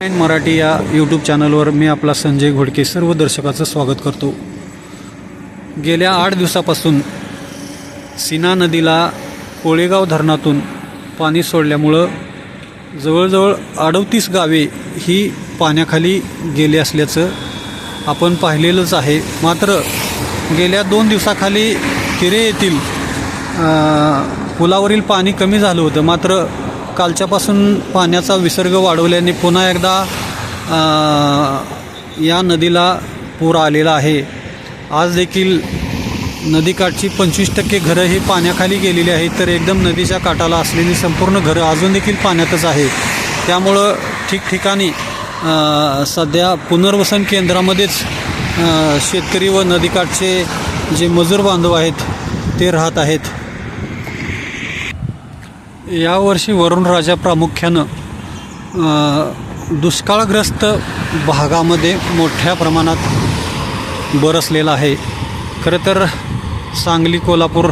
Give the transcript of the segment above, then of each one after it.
मराठी या यूट्यूब चॅनलवर मी आपला संजय घोडके सर्व दर्शकाचं स्वागत करतो. गेल्या आठ दिवसापासून सीना नदीला कोळेगाव धरणातून पाणी सोडल्यामुळं जवळजवळ अडतीस गावे ही पाण्याखाली गेली असल्याचं आपण पाहिलेलंच आहे. मात्र गेल्या दोन दिवसाखाली किरे येथील पुलावरील पाणी कमी झालं होतं. मात्र कालच्यापासून पाण्याचा विसर्ग वाढवल्याने पुन्हा एकदा या नदीला पूर आलेला आहे. आज देखील नदीकाठची पंचवीस टक्के घरं ही पाण्याखाली गेलेली आहेत तर एकदम नदीच्या काठाला असलेली संपूर्ण घरं अजून देखील पाण्यातच आहे त्यामुळं ठिकठिकाणी सध्या पुनर्वसन केंद्रामध्येच शेतकरी व नदीकाठचे जे मजूर बांधव आहेत ते राहत आहेत. यावर्षी वरुण राजा प्रामुख्यानं दुष्काळग्रस्त भागामध्ये मोठ्या प्रमाणात बरसलेला आहे. खरं तर सांगली कोल्हापूर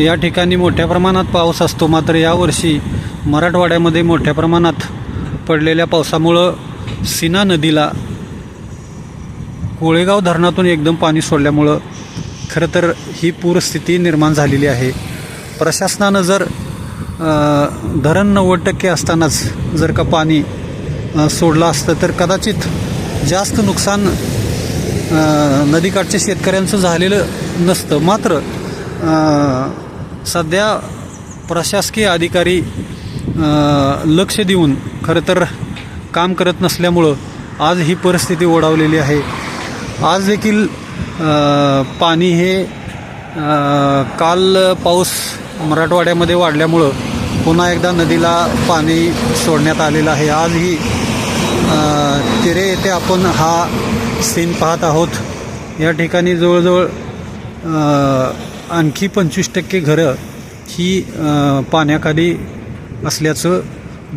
या ठिकाणी मोठ्या प्रमाणात पाऊस असतो. मात्र यावर्षी मराठवाड्यामध्ये मोठ्या प्रमाणात पडलेल्या पावसामुळं सीना नदीला कोळेगाव धरणातून एकदम पाणी सोडल्यामुळं खरं तर ही पूरस्थिती निर्माण झालेली आहे. प्रशासनानं जर धरण नव्वद टक्के असतानाच जर का पाणी सोडलं असतं तर कदाचित जास्त नुकसान नदीकाठच्या शेतकऱ्यांचं झालेलं नसतं. मात्र सध्या प्रशासकीय अधिकारी लक्ष देऊन खरं तर काम करत नसल्यामुळं आज ही परिस्थिती ओढावलेली आहे. आज देखील पाणी हे काल पाऊस मराठवाड्यामध्ये वाढल्यामुळं पुन्हा एकदा नदीला पाणी सोडण्यात आलेलं आहे. आजही तिरे येथे आपण हा सीन पाहत आहोत. या ठिकाणी जवळजवळ आणखी पंचवीस टक्के घरं ही पाण्याखाली असल्याचं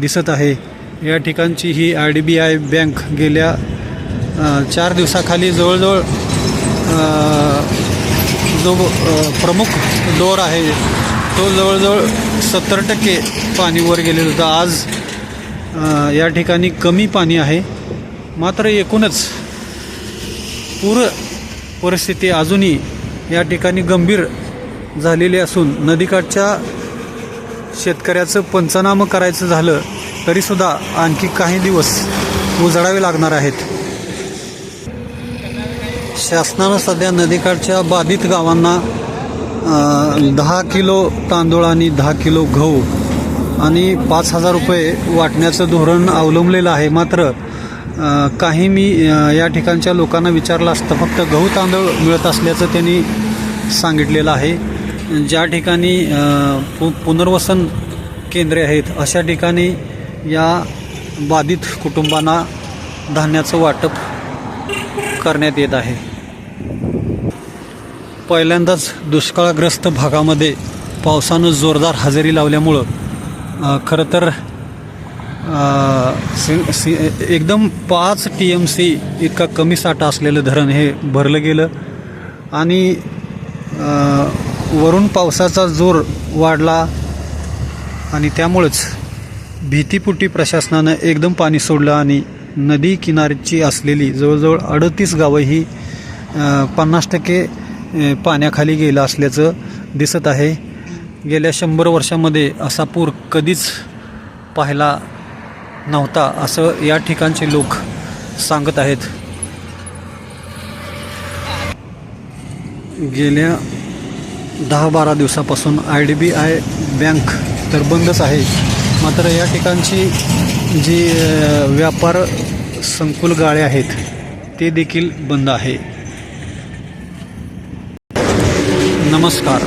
दिसत आहे. या ठिकाणची ही I D B I bank गेल्या चार दिवसाखाली जवळजवळ जो प्रमुख दोर आहे तो जवळजवळ सत्तर टक्के पाणी वर गेलेलं होतं. आज या ठिकाणी कमी पाणी आहे. मात्र एकूणच पूर परिस्थिती अजूनही या ठिकाणी गंभीर झालेली असून नदीकाठच्या शेतकऱ्याचं पंचनामं करायचं झालं तरीसुद्धा आणखी काही दिवस उजळावे लागणार आहेत. शासनानं सध्या नदीकाठच्या बाधित गावांना दहा किलो तांदूळ आणि दहा किलो गहू आणि पाच हजार रुपये वाटण्याचं धोरण अवलंबलेलं आहे. मात्र काही मी या ठिकाणच्या लोकांना विचारलं असतं. फक्त गहू तांदूळ मिळत असल्याचं त्यांनी सांगितलेलं आहे. ज्या ठिकाणी पु पुनर्वसन केंद्रे आहेत अशा ठिकाणी या बाधित कुटुंबांना धान्याचं वाटप करण्यात येत आहे. पहिल्यांदाच दुष्काळग्रस्त भागामध्ये पावसानं जोरदार हजेरी लावल्यामुळं खरं तर सि- एकदम पाच टी एम सी इतका कमी साठा असलेलं धरण हे भरलं गेलं आणि वरून पावसाचा जोर वाढला आणि त्यामुळंच भीतीपुटी प्रशासनानं एकदम पाणी सोडलं आणि नदी किनारीची असलेली जवळजवळ अडतीस गावं ही पन्नास टक्के पाण्याखाली गेलं असल्याचं दिसत आहे. गेल्या शंभर वर्षामध्ये असा पूर कधीच पाहिला नव्हता असं या ठिकाणचे लोक सांगत आहेत. गेल्या दहा बारा दिवसापासून I D B I bank तर बंदच आहे. मात्र या ठिकाणची जी व्यापार संकुल गाळे आहेत ते देखील बंद आहे. नमस्कार